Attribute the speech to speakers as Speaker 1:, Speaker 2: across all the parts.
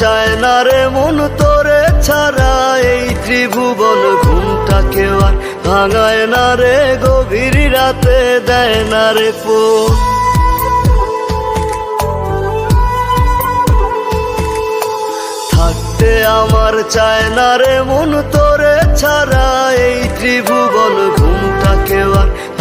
Speaker 1: চায় না রে মন তোরে ছাড়া। এই ত্রিভুবন ঘুমটাকে আর ভাঙায় না রে, গভীর রাতে দেয় না রে পো থাকতে আমার চায় না রে মন তোরে ছাড়া। এই ত্রিভুবন আর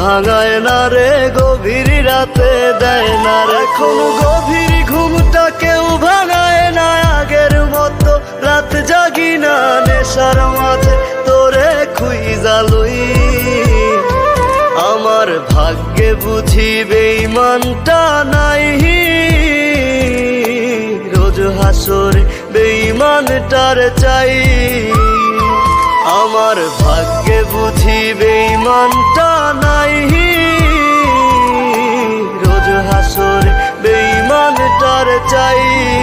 Speaker 1: ভাঙায় না রে গভীর রাতে, দেয় না রে। এখন গভীর ঘুমটা কেউ ভাঙায় না, আগের মতো রাত জাগি না, নেশার মাঝে তোরে খুই জালুই আমার ভাগ্যে বুঝি বেইমানটা নাই রোজ হাসরে বেইমানটার চাই। আমার ভাগ্যে বুঝি বেইমানটা চাই